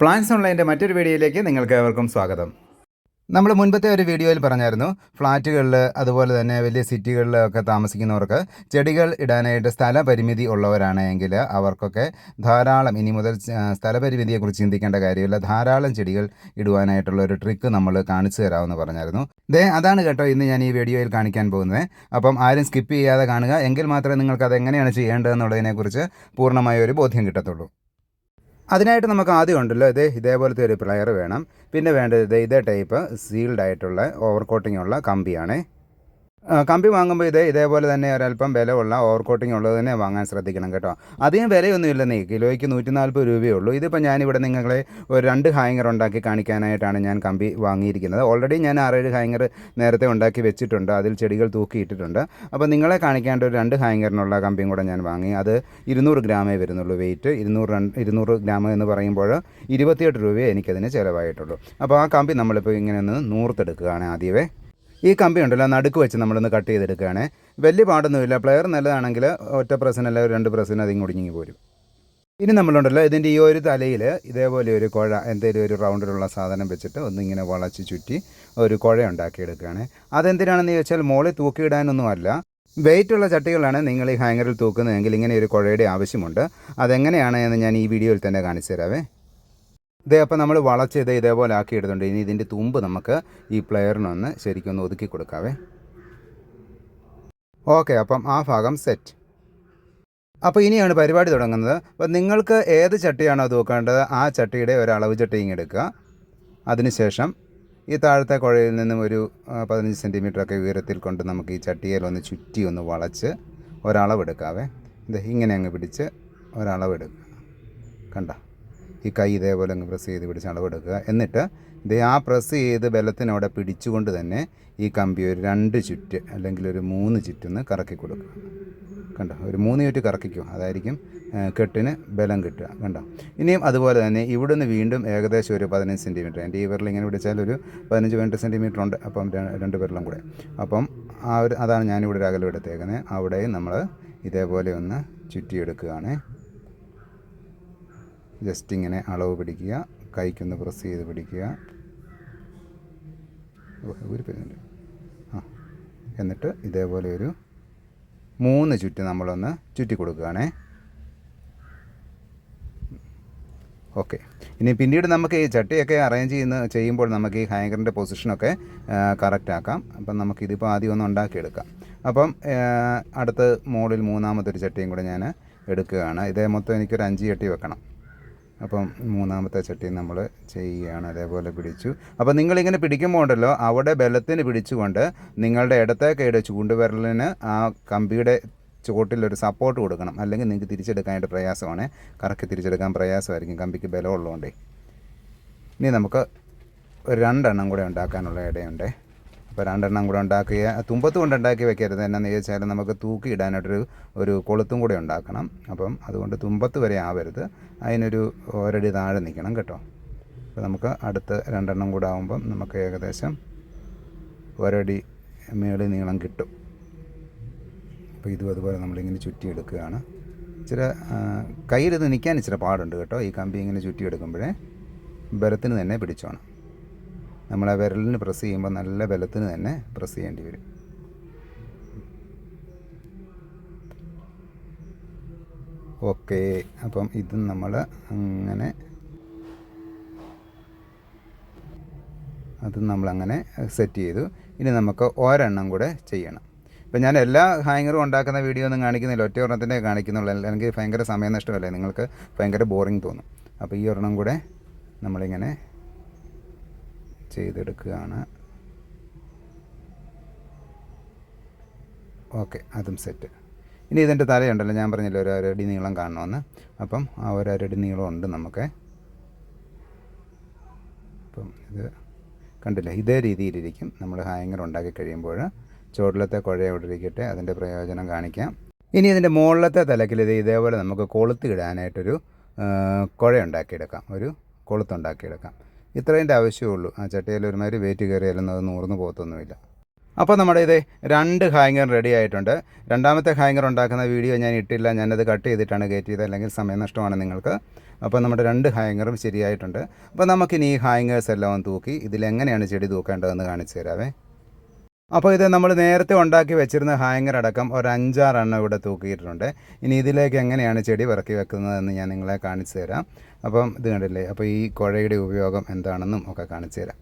Plans ഓൺലൈന്റെ മറ്റൊരു വീഡിയോയിലേക്ക് നിങ്ങൾക്ക് ഏവർക്കും സ്വാഗതം. നമ്മൾ മുൻപത്തെ ഒരു വീഡിയോയിൽ പറഞ്ഞായിരുന്നു ഫ്ലാറ്റുകളിൽ അതുപോലെ തന്നെ വലിയ സിറ്റികളിലൊക്കെ താമസിക്കുന്നവർക്ക് ചെടികൾ ഇടാനായിട്ട് സ്ഥലപരിമിതി ഉള്ളവരാണെങ്കിൽ അവർക്കൊക്കെ ധാരാളം ഇനി മുതൽ സ്ഥലപരിമിതിയെക്കുറിച്ച് ചിന്തിക്കേണ്ട കാര്യമില്ല. ധാരാളം ചെടികൾ ഇടുവാനായിട്ടുള്ള ഒരു ട്രിക്ക് നമ്മൾ കാണിച്ചു തരാമെന്ന് പറഞ്ഞായിരുന്നു. ദേ അതാണ് കേട്ടോ ഇന്ന് ഞാൻ ഈ വീഡിയോയിൽ കാണിക്കാൻ പോകുന്നത്. അപ്പം ആരും സ്കിപ്പ് ചെയ്യാതെ കാണുക. എങ്കിൽ മാത്രമേ നിങ്ങൾക്ക് അത് എങ്ങനെയാണ് ചെയ്യേണ്ടതെന്നുള്ളതിനെക്കുറിച്ച് പൂർണമായ ഒരു ബോധ്യം കിട്ടത്തുള്ളൂ. അതിനായിട്ട് നമുക്ക് ആദ്യം ഉണ്ടല്ലോ ഇത് ഇതേപോലത്തെ ഒരു പ്ലെയർ വേണം. പിന്നെ വേണ്ടത് ഇത് ഇതേ ടൈപ്പ് സീൽഡ് ആയിട്ടുള്ള ഓവർ കോട്ടിംഗ് ഉള്ള കമ്പിയാണ്. കമ്പി വാങ്ങുമ്പോൾ ഇത് ഇതേപോലെ തന്നെ ഒരല്പം വിലയുള്ള ഓവർ കോട്ടിംഗ് ഉള്ളത് തന്നെ വാങ്ങാൻ ശ്രദ്ധിക്കണം കേട്ടോ. അധികം വിലയൊന്നുമില്ല ഇല്ലെന്നേ കിലോയ്ക്ക് നൂറ്റി നാൽപ്പത് രൂപയേ ഉള്ളൂ ഇതിപ്പോൾ ഞാനിവിടെ നിങ്ങളെ ഒരു രണ്ട് ഹാങ്ങർ ഉണ്ടാക്കി കാണിക്കാനായിട്ടാണ് ഞാൻ കമ്പി വാങ്ങിയിരിക്കുന്നത്. ഓൾറെഡി ഞാൻ ആറേഴ് ഹാങ്ങർ നേരത്തെ ഉണ്ടാക്കി വെച്ചിട്ടുണ്ട്. അതിൽ ചെടികൾ തൂക്കിയിട്ടിട്ടുണ്ട്. അപ്പോൾ നിങ്ങളെ കാണിക്കാണ്ട് ഒരു രണ്ട് ഹാങ്ങറിനുള്ള കമ്പിയും കൂടെ ഞാൻ വാങ്ങി. അത് ഇരുന്നൂറ് ഗ്രാമേ വരുന്നുള്ളൂ വെയിറ്റ് ഇരുന്നൂറ് രണ്ട് ഇരുന്നൂറ് ഗ്രാം എന്ന് പറയുമ്പോൾ ഇരുപത്തിയെട്ട് രൂപയെ എനിക്കതിന് ചിലവായിട്ടുള്ളൂ. അപ്പോൾ ആ കമ്പി നമ്മളിപ്പോൾ ഇങ്ങനെ ഒന്ന് നൂർത്തെടുക്കുകയാണ് ആദ്യമേ. ഈ കമ്പി ഉണ്ടല്ലോ നടുക്ക് വെച്ച് നമ്മളൊന്ന് കട്ട് ചെയ്തെടുക്കുകയാണ്. വലിയ പാടൊന്നുമില്ല. പ്ലെയർ നല്ലതാണെങ്കിൽ ഒറ്റ പ്രസ്സിനല്ല ഒരു രണ്ട് പ്രസിന് അതിങ്ങ് ഒടുങ്ങി പോരും. ഇനി നമ്മളുണ്ടല്ലോ ഇതിന്റെ ഈ ഒരു തലയിൽ ഇതേപോലെ ഒരു കുഴ എന്തെങ്കിലും ഒരു റൗണ്ടിലുള്ള സാധനം വെച്ചിട്ട് ഒന്നിങ്ങനെ വളച്ച് ചുറ്റി ഒരു കുഴ ഉണ്ടാക്കിയെടുക്കുകയാണ്. അതെന്തിനാണെന്ന് ചോദിച്ചാൽ മോളിൽ തൂക്കിയിടാനൊന്നുമല്ല വെയിറ്റുള്ള ചട്ടികളാണ് നിങ്ങൾ ഈ ഹാങ്ങറിൽ തൂക്കുന്നതെങ്കിൽ ഇങ്ങനെ ഒരു കുഴയുടെ ആവശ്യമുണ്ട്. അതെങ്ങനെയാണ് എന്ന് ഞാൻ ഈ വീഡിയോയിൽ തന്നെ കാണിച്ചു തരാവേ ഇതേ അപ്പോൾ നമ്മൾ വളച്ച് ഇത് ഇതേപോലെ ആക്കി എടുത്തുണ്ട് ഇനി ഇതിന്റെ തുമ്പ് നമുക്ക് ഈ പ്ലെയറിനൊന്ന് ശരിക്കും ഒന്ന് ഒതുക്കി കൊടുക്കാവേ. ഓക്കെ അപ്പം ആ ഭാഗം സെറ്റ് അപ്പോൾ ഇനിയാണ് പരിപാടി തുടങ്ങുന്നത്. അപ്പോൾ നിങ്ങൾക്ക് ഏത് ചട്ടിയാണോ തൂക്കേണ്ടത് ആ ചട്ടിയുടെ ഒരു അളവ് ചട്ടിയും എടുക്കുക. അതിനുശേഷം ഈ താഴത്തെ കുഴയിൽ നിന്നും ഒരു പതിനഞ്ച് സെന്റിമീറ്റർ ഒക്കെ ഉയരത്തിൽ കൊണ്ട് നമുക്ക് ഈ ചട്ടിയിൽ ഒന്ന് ചുറ്റി ഒന്ന് വളച്ച് ഒരളവെടുക്കാവേ ഇത് ഇങ്ങനെ അങ്ങ് പിടിച്ച് ഒരളവെടുക്കുക കണ്ട? ഈ കൈ ഇതേപോലെ അങ്ങ് പ്രസ് ചെയ്ത് പിടിച്ച് അളവെടുക്കുക. എന്നിട്ട് ഇത് ആ പ്രസ് ചെയ്ത് ബലത്തിനവിടെ പിടിച്ചുകൊണ്ട് തന്നെ ഈ കമ്പി ഒരു രണ്ട് ചുറ്റ് അല്ലെങ്കിൽ ഒരു മൂന്ന് ചുറ്റൊന്ന് കറക്കി കൊടുക്കുക. കണ്ടോ? ഒരു മൂന്ന് ചുറ്റ് കറക്കിക്കും. അതായിരിക്കും കെട്ടിന് ബലം കിട്ടുക. കണ്ടോ? ഇനിയും അതുപോലെ തന്നെ ഇവിടുന്ന് വീണ്ടും ഏകദേശം ഒരു പതിനഞ്ച് സെന്റിമീറ്റർ എന്റെ ഈ വിരൽ ഇങ്ങനെ പിടിച്ചാൽ ഒരു പതിനഞ്ച് പതിനെട്ട് സെന്റിമീറ്റർ ഉണ്ട്. അപ്പം രണ്ട് വിരലും കൂടെ. അപ്പം ആ ഒരു അതാണ് ഞാനിവിടെ ഒരു അകലം എടുത്തേക്കുന്നത്. അവിടെയും നമ്മൾ ഇതേപോലെ ഒന്ന് ചുറ്റിയെടുക്കുകയാണ്. ജസ്റ്റ് ഇങ്ങനെ അളവ് പിടിക്കുക കൈക്കൊന്ന് പ്രസ് ചെയ്ത് പിടിക്കുക. ഒരു പേരുണ്ട്. ആ എന്നിട്ട് ഇതേപോലെ ഒരു മൂന്ന് ചുറ്റ് നമ്മളൊന്ന് ചുറ്റി കൊടുക്കുകയാണേ. ഓക്കെ. ഇനി പിന്നീട് നമുക്ക് ഈ ചട്ടിയൊക്കെ അറേഞ്ച് ചെയ്യുന്ന ചെയ്യുമ്പോൾ നമുക്ക് ഈ ഹാങ്കറിന്റെ പൊസിഷനൊക്കെ കറക്റ്റ് ആക്കാം. അപ്പം നമുക്ക് ഇതിപ്പോൾ ആദ്യം ഒന്ന് ഉണ്ടാക്കിയെടുക്കാം. അപ്പം അടുത്ത് മോളിൽ മൂന്നാമത്തെ ഒരു ചട്ടിയും കൂടെ ഞാൻ എടുക്കുകയാണ്. ഇതേ മൊത്തം എനിക്കൊരു അഞ്ച് ചട്ടി വെക്കണം. അപ്പം മൂന്നാമത്തെ ചട്ടി നമ്മൾ ചെയ്യുകയാണ് അതേപോലെ പിടിച്ചു. അപ്പോൾ നിങ്ങളിങ്ങനെ പിടിക്കുമ്പോൾ ഉണ്ടല്ലോ അവിടെ ബലത്തിന് പിടിച്ചുകൊണ്ട് നിങ്ങളുടെ ഇടത്തെ കൈയുടെ ചൂണ്ടുവിരലിന് ആ കമ്പിയുടെ ചുവട്ടിലൊരു സപ്പോർട്ട് കൊടുക്കണം. അല്ലെങ്കിൽ നിങ്ങൾക്ക് തിരിച്ചെടുക്കാനായിട്ട് പ്രയാസമാണ്. കറക്കി തിരിച്ചെടുക്കാൻ പ്രയാസമായിരിക്കും. കമ്പിക്ക് ബലമുള്ളതുകൊണ്ടേ. ഇനി നമുക്ക് രണ്ടെണ്ണം കൂടെ ഉണ്ടാക്കാനുള്ള ഇടയുണ്ട്. അപ്പോൾ രണ്ടെണ്ണം കൂടെ ഉണ്ടാക്കിയ തുമ്പത്ത് കൊണ്ട് ഉണ്ടാക്കി വെക്കരുത് എന്നാന്ന് ചോദിച്ചാൽ നമുക്ക് തൂക്കി ഇടാനായിട്ടൊരു ഒരു കൊളുത്തും കൂടെ ഉണ്ടാക്കണം. അപ്പം അതുകൊണ്ട് തുമ്പത്ത് വരെ ആവരുത്. അതിനൊരു ഒരടി താഴെ നിൽക്കണം കേട്ടോ. അപ്പോൾ നമുക്ക് അടുത്ത് രണ്ടെണ്ണം കൂടെ ആകുമ്പം നമുക്ക് ഏകദേശം ഒരടി മേളി നീളം കിട്ടും. അപ്പോൾ ഇതും അതുപോലെ നമ്മളിങ്ങനെ ചുറ്റിയെടുക്കുകയാണ്. ഇച്ചിരി കയ്യിലിത് നിൽക്കാൻ ഇച്ചിരി പാടുണ്ട് കേട്ടോ. ഈ കമ്പി ഇങ്ങനെ ചുറ്റിയെടുക്കുമ്പോഴേ ബലത്തിന് തന്നെ പിടിച്ചോണം. നമ്മൾ ആ വിരലിന് പ്രസ് ചെയ്യുമ്പോൾ നല്ല ബലത്തിന് തന്നെ പ്രസ് ചെയ്യേണ്ടി വരും. ഓക്കെ അപ്പം ഇത് നമ്മൾ അങ്ങനെ അത് നമ്മളങ്ങനെ സെറ്റ് ചെയ്തു. ഇനി നമുക്ക് ഒരെണ്ണം കൂടെ ചെയ്യണം. ഇപ്പം ഞാൻ എല്ലാ ഹാങ്ങറും ഉണ്ടാക്കുന്ന വീഡിയോ ഒന്നും കാണിക്കുന്നില്ല. ഒറ്റ ഒരെണ്ണത്തിന്റെ കാണിക്കുന്നുള്ളൂ. അല്ലെങ്കിൽ ഭയങ്കര സമയം നഷ്ടമല്ലേ? നിങ്ങൾക്ക് ഭയങ്കര ബോറിങ് തോന്നും. അപ്പോൾ ഈ ഒരെണ്ണം കൂടെ നമ്മളിങ്ങനെ ചെയ്തെടുക്കുകയാണ്. ഓക്കെ അതും സെറ്റ്. ഇനി ഇതിന്റെ തലയുണ്ടല്ലോ ഞാൻ പറഞ്ഞില്ല ഒരു അരടി നീളം കാണണമെന്ന്. അപ്പം ആ ഒരു അരടി നീളം ഉണ്ട് നമുക്ക്. അപ്പം ഇത് കണ്ടില്ല ഇതേ രീതിയിലിരിക്കും. നമ്മൾ ഹാങ്ങർ ഉണ്ടാക്കി കഴിയുമ്പോൾ ചുവട്ടിലത്തെ കുഴ അവിടെ ഇരിക്കട്ടെ അതിന്റെ പ്രയോജനം കാണിക്കാം. ഇനി ഇതിന്റെ മുകളിലത്തെ തലക്കിൽ ഇത് ഇതേപോലെ നമുക്ക് കൊളുത്ത് ഇടാനായിട്ടൊരു ആ, കുഴ ഉണ്ടാക്കിയെടുക്കാം ഒരു കൊളുത്തുണ്ടാക്കിയെടുക്കാം. ഇത്രേന്റെ ആവശ്യമുള്ളൂ ആ ചട്ടിയിൽ ഒരുമാതിരി വെയിറ്റ് കയറിയാലൊന്നും അത് നൂർന്ന് പോകത്തൊന്നുമില്ല. അപ്പോൾ നമ്മുടെ ഇത് രണ്ട് ഹാങ്ങർ റെഡി ആയിട്ടുണ്ട്. രണ്ടാമത്തെ ഹാങ്ങർ ഉണ്ടാക്കുന്ന വീഡിയോ ഞാൻ ഇട്ടില്ല. ഞാനത് കട്ട് ചെയ്തിട്ടാണ് കയറ്റി ചെയ്തത്. അല്ലെങ്കിൽ സമയം നഷ്ടമാണ് നിങ്ങൾക്ക്. അപ്പോൾ നമ്മുടെ രണ്ട് ഹാങ്ങറും ശരിയായിട്ടുണ്ട്. അപ്പോൾ നമുക്കിനി ഈ ഹാങ്ങേഴ്സ് എല്ലാം തൂക്കി ഇതിലെങ്ങനെയാണ് ചെടി തൂക്കേണ്ടതെന്ന് കാണിച്ചു തരാവേ. അപ്പോൾ ഇത് നമ്മൾ നേരത്തെ ഉണ്ടാക്കി വെച്ചിരുന്ന ഹാങ്ങർ അടക്കം ഒരു അഞ്ചാറെണ്ണം ഇവിടെ തൂക്കിയിട്ടുണ്ട്. ഇനി ഇതിലേക്ക് എങ്ങനെയാണ് ചെടി ഇറക്കി വെക്കുന്നതെന്ന് ഞാൻ നിങ്ങളെ കാണിച്ചു തരാം. അപ്പം ഇത് കണ്ടില്ലേ? അപ്പോൾ ഈ കുഴയുടെ ഉപയോഗം എന്താണെന്നും ഒക്കെ കാണിച്ചു തരാം.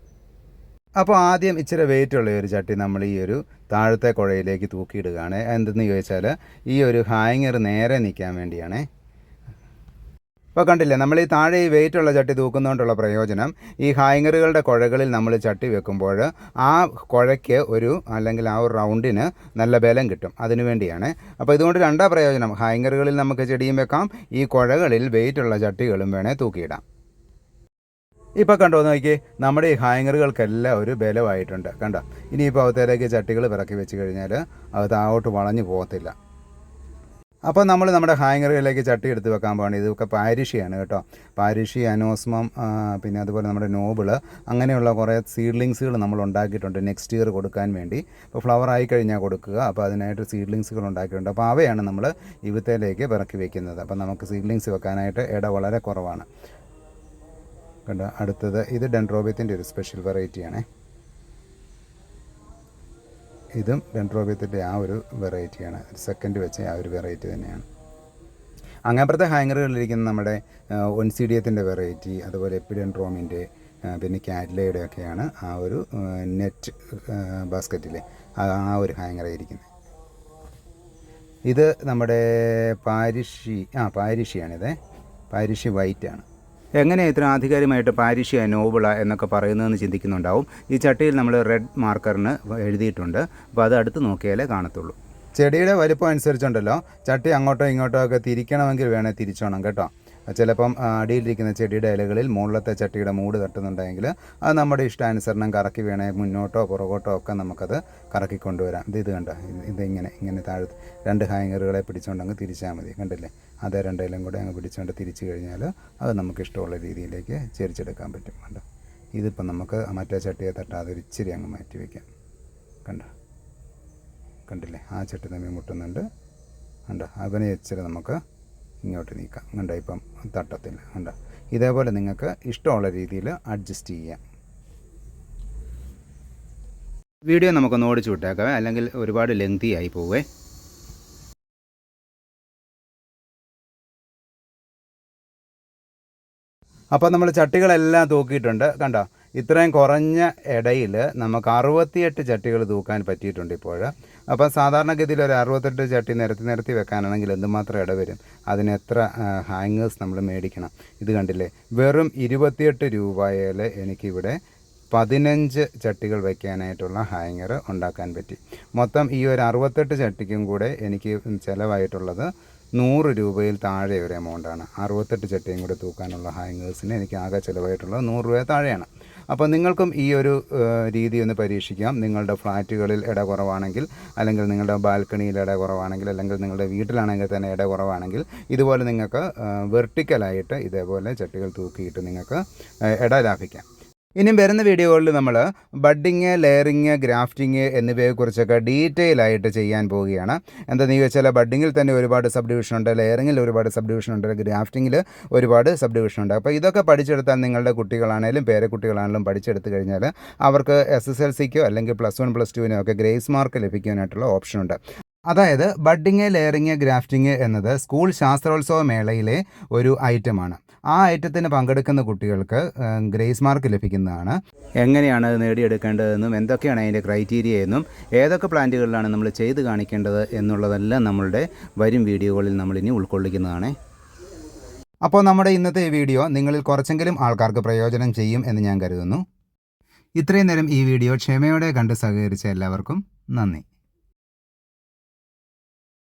അപ്പോൾ ആദ്യം ഇച്ചിരി വെയിറ്റ് ഉള്ള ഒരു ചട്ടി നമ്മൾ ഈ ഒരു താഴത്തെ കുഴയിലേക്ക് തൂക്കിയിടുകയാണ്. എന്തെന്ന് ചോദിച്ചാൽ ഈ ഒരു ഹാങ്ങർ നേരെ നിൽക്കാൻ വേണ്ടിയാണേ ഇപ്പോൾ കണ്ടില്ലേ നമ്മൾ ഈ താഴെ ഈ വെയിറ്റുള്ള ചട്ടി തൂക്കുന്നതുകൊണ്ടുള്ള പ്രയോജനം ഈ ഹാങ്ങറുകളുടെ കുഴകളിൽ നമ്മൾ ചട്ടി വെക്കുമ്പോൾ ആ കുഴയ്ക്ക് ഒരു അല്ലെങ്കിൽ ആ ഒരു റൗണ്ടിന് നല്ല ബലം കിട്ടും അതിനു വേണ്ടിയാണ്. അപ്പോൾ ഇതുകൊണ്ട് രണ്ടാം പ്രയോജനം ഹാങ്ങറുകളിൽ നമുക്ക് ചെടിയും വെക്കാം ഈ കുഴകളിൽ വെയിറ്റുള്ള ചട്ടികളും വേണേൽ തൂക്കിയിടാം. ഇപ്പോൾ കണ്ടോ നോക്കി നമ്മുടെ ഈ ഹാങ്ങറുകൾക്കെല്ലാം ഒരു ബലമായിട്ടുണ്ട് കണ്ടോ? ഇനിയിപ്പോൾ അകത്തേക്ക് ചട്ടികൾ പിറക്കി വെച്ച് കഴിഞ്ഞാൽ അത് താഴോട്ട് വളഞ്ഞു പോകത്തില്ല. അപ്പോൾ നമ്മൾ നമ്മുടെ ഹാങ്ങറുകളിലേക്ക് ചട്ടി എടുത്ത് വെക്കാൻ പോകണം ഇതൊക്കെ പാരിഷിയാണ് കേട്ടോ. പാരിഷി അനോസ്മം പിന്നെ അതുപോലെ നമ്മുടെ നോബിൾ അങ്ങനെയുള്ള കുറേ സീഡ്ലിങ്സുകൾ നമ്മൾ ഉണ്ടാക്കിയിട്ടുണ്ട് നെക്സ്റ്റ് ഇയർ കൊടുക്കാൻ വേണ്ടി. ഇപ്പോൾ ഫ്ലവർ ആയി കഴിഞ്ഞാൽ കൊടുക്കുക. അപ്പോൾ അതിനായിട്ട് സീഡ്ലിങ്സുകൾ ഉണ്ടാക്കിയിട്ടുണ്ട്. അപ്പോൾ അവയാണ് നമ്മൾ ഇവിത്തേലേക്ക് പിറക്കി വെക്കുന്നത്. അപ്പോൾ നമുക്ക് സീഡ്ലിങ്സ് വെക്കാനായിട്ട് ഇട വളരെ കുറവാണ്. കണ്ടോ? അടുത്തത് ഇത് ഡെൻഡ്രോബിയത്തിന്റെ ഒരു സ്പെഷ്യൽ വെറൈറ്റിയാണേ. ഇതും ഡെൻഡ്രോബിയത്തിന്റെ ആ ഒരു വെറൈറ്റിയാണ്. സെക്കൻഡ് വെച്ച ആ ഒരു വെറൈറ്റി തന്നെയാണ്. അങ്ങാപ്പുറത്തെ ഹാങ്ങറുകളിലിരിക്കുന്ന നമ്മുടെ ഒൻസിഡിയത്തിന്റെ വെറൈറ്റി അതുപോലെ എപ്പിഡെൻഡ്രോമിന്റെ പിന്നെ കാറ്റ്ലയുടെ ഒക്കെയാണ് ആ ഒരു നെറ്റ് ബാസ്ക്കറ്റിലെ ആ ഒരു ഹാങ്ങറായിരിക്കുന്നത് ഇത് നമ്മുടെ പാരിഷി ആ പാരിഷിയാണിത്. പാരിഷി വൈറ്റാണ്. എങ്ങനെ ഇത്ര ആധികാരികമായിട്ട് പാരിഷ്യ നോബിള എന്നൊക്കെ പറയുന്നതെന്ന് ചിന്തിക്കുന്നുണ്ടാവും. ഈ ചട്ടിയിൽ നമ്മൾ റെഡ് മാർക്കറിന് എഴുതിയിട്ടുണ്ട്. അപ്പോൾ അത് അടുത്ത് നോക്കിയാലേ കാണത്തുള്ളൂ. ചെടിയുടെ വലിപ്പം അനുസരിച്ചുണ്ടല്ലോ. ചട്ടി അങ്ങോട്ടോ ഇങ്ങോട്ടോ ഒക്കെ തിരിക്കണമെങ്കിൽ വേണേൽ തിരിച്ചോണം കേട്ടോ. ചിലപ്പം അടിയിലിരിക്കുന്ന ചെടിയുടെ ഇലകളിൽ മുകളിലത്തെ ചട്ടിയുടെ മൂട് തട്ടുന്നുണ്ടെങ്കിൽ അത് നമ്മുടെ ഇഷ്ടാനുസരണം കറക്കി വേണേ മുന്നോട്ടോ പുറകോട്ടോ ഒക്കെ നമുക്കത് കറക്കി കൊണ്ടുവരാം ഇത് ഇത് കണ്ടോ? ഇതിങ്ങനെ ഇങ്ങനെ താഴെ രണ്ട് ഹാങ്ങറുകളെ പിടിച്ചുകൊണ്ടങ്ങ് തിരിച്ചാൽ മതി. കണ്ടില്ലേ? അതേ രണ്ടേലും കൂടെ അങ്ങ് പിടിച്ചുകൊണ്ട് തിരിച്ചു കഴിഞ്ഞാൽ അത് നമുക്ക് ഇഷ്ടമുള്ള രീതിയിലേക്ക് ചെരിച്ചെടുക്കാൻ പറ്റും. കണ്ടോ? ഇതിപ്പം നമുക്ക് മറ്റേ ചട്ടിയെ തട്ടാതെ ഒരു ഇച്ചിരി അങ്ങ് മാറ്റി വയ്ക്കാം കണ്ടോ? കണ്ടില്ലേ? ആ ചട്ടി തമ്മിൽ മുട്ടുന്നുണ്ട്. കണ്ടോ? അവനെ ഇച്ചിരി നമുക്ക് ഇങ്ങോട്ട് നീക്കാം. കണ്ടോ ഇപ്പം തട്ടത്തില്ല കണ്ടോ? ഇതേപോലെ നിങ്ങൾക്ക് ഇഷ്ടമുള്ള രീതിയിൽ അഡ്ജസ്റ്റ് ചെയ്യാം. വീഡിയോ നമുക്കൊന്ന് ഓടിച്ചു വിട്ടേക്കാം. അല്ലെങ്കിൽ ഒരുപാട് ലെങ്തി ആയി പോവേ. അപ്പോൾ നമ്മൾ ചട്ടികളെല്ലാം തൂക്കിയിട്ടുണ്ട്. കണ്ടോ? ഇത്രയും കുറഞ്ഞ ഇടയിൽ നമുക്ക് അറുപത്തിയെട്ട് ചട്ടികൾ തൂക്കാൻ പറ്റിയിട്ടുണ്ട് ഇപ്പോൾ. അപ്പോൾ സാധാരണഗതിയിൽ ഒരു അറുപത്തെട്ട് ചട്ടി നിരത്തി നിരത്തി വെക്കാനാണെങ്കിൽ എന്തുമാത്രം ഇട വരും? അതിന് എത്ര ഹാങ്ങേഴ്സ് നമ്മൾ മേടിക്കണം? ഇത് കണ്ടില്ലേ? വെറും ഇരുപത്തിയെട്ട് രൂപയിൽ എനിക്കിവിടെ പതിനഞ്ച് ചട്ടികൾ വയ്ക്കാനായിട്ടുള്ള ഹാങ്ങർ ഉണ്ടാക്കാൻ പറ്റി. മൊത്തം ഈ ഒരു അറുപത്തെട്ട് ചട്ടിക്കും കൂടെ എനിക്ക് ചിലവായിട്ടുള്ളത് നൂറ് രൂപയിൽ താഴെ ഒരു എമൗണ്ടാണ് അറുപത്തെട്ട് ചട്ടിയും കൂടെ തൂക്കാനുള്ള ഹാങ്ങേഴ്സിന് എനിക്ക് ആകെ ചിലവായിട്ടുള്ളത് നൂറ് രൂപ താഴെയാണ്. അപ്പോൾ നിങ്ങൾക്കും ഈ ഒരു രീതി ഒന്ന് പരീക്ഷിക്കാം. നിങ്ങളുടെ ഫ്ലാറ്റുകളിൽ ഇട കുറവാണെങ്കിൽ അല്ലെങ്കിൽ നിങ്ങളുടെ ബാൽക്കണിയിൽ ഇട കുറവാണെങ്കിൽ അല്ലെങ്കിൽ നിങ്ങളുടെ വീട്ടിലാണെങ്കിൽ തന്നെ ഇട കുറവാണെങ്കിൽ ഇതുപോലെ നിങ്ങൾക്ക് വെർട്ടിക്കലായിട്ട് ഇതേപോലെ ചട്ടികൾ തൂക്കിയിട്ട് നിങ്ങൾക്ക് ഇട ലാഭിക്കാം. ഇനിയും വരുന്ന വീഡിയോകളിൽ നമ്മൾ ബഡ്ഡിങ് ലെയറിങ് ഗ്രാഫ്റ്റിങ് എന്നിവയെക്കുറിച്ചൊക്കെ ഡീറ്റെയിൽ ആയിട്ട് ചെയ്യാൻ പോവുകയാണ്. എന്താണെന്ന് ചോദിച്ചാൽ ബഡ്ഡിങ്ങിൽ തന്നെ ഒരുപാട് സബ് ഡിവിഷൻ ഉണ്ട് ലെയറിങ്ങിൽ ഒരുപാട് സബ് ഡിവിഷൻ ഉണ്ട് ഗ്രാഫ്റ്റിങ്ങിൽ ഒരുപാട് സബ് ഡിവിഷൻ ഉണ്ട്. അപ്പോൾ ഇതൊക്കെ പഠിച്ചെടുത്താൽ നിങ്ങളുടെ കുട്ടികളാണേലും പേരക്കുട്ടികളാണേലും പഠിച്ചെടുത്ത് കഴിഞ്ഞാൽ അവർക്ക് എസ് എസ് എൽ സിക്കോ അല്ലെങ്കിൽ പ്ലസ് വൺ പ്ലസ് ടുവിനോ ഒക്കെ ഗ്രേസ് മാർക്ക് ലഭിക്കാനായിട്ടുള്ള ഓപ്ഷൻ ഉണ്ട്. അതായത് ബഡ്ഡിങ് ലെയറിങ് ഗ്രാഫ്റ്റിങ് എന്നത് സ്കൂൾ ശാസ്ത്രോത്സവ മേളയിലെ ഒരു ഐറ്റമാണ്. ആ ഐറ്റത്തിന് പങ്കെടുക്കുന്ന കുട്ടികൾക്ക് ഗ്രേസ് മാർക്ക് ലഭിക്കുന്നതാണ്. എങ്ങനെയാണ് അത് നേടിയെടുക്കേണ്ടതെന്നും എന്തൊക്കെയാണ് അതിന്റെ ക്രൈറ്റീരിയ എന്നും ഏതൊക്കെ പ്ലാന്റുകളിലാണ് നമ്മൾ ചെയ്ത് കാണിക്കേണ്ടത് എന്നുള്ളതെല്ലാം നമ്മളുടെ വരും വീഡിയോകളിൽ നമ്മൾ ഇനി ഉൾക്കൊള്ളിക്കുന്നതാണ്. അപ്പോൾ നമ്മുടെ ഇന്നത്തെ വീഡിയോ നിങ്ങളിൽ കുറച്ചെങ്കിലും ആൾക്കാർക്ക് പ്രയോജനം ചെയ്യും എന്ന് ഞാൻ കരുതുന്നു. ഇത്രയും നേരം ഈ വീഡിയോ ക്ഷമയോടെ കണ്ട് സഹകരിച്ച എല്ലാവർക്കും നന്ദി.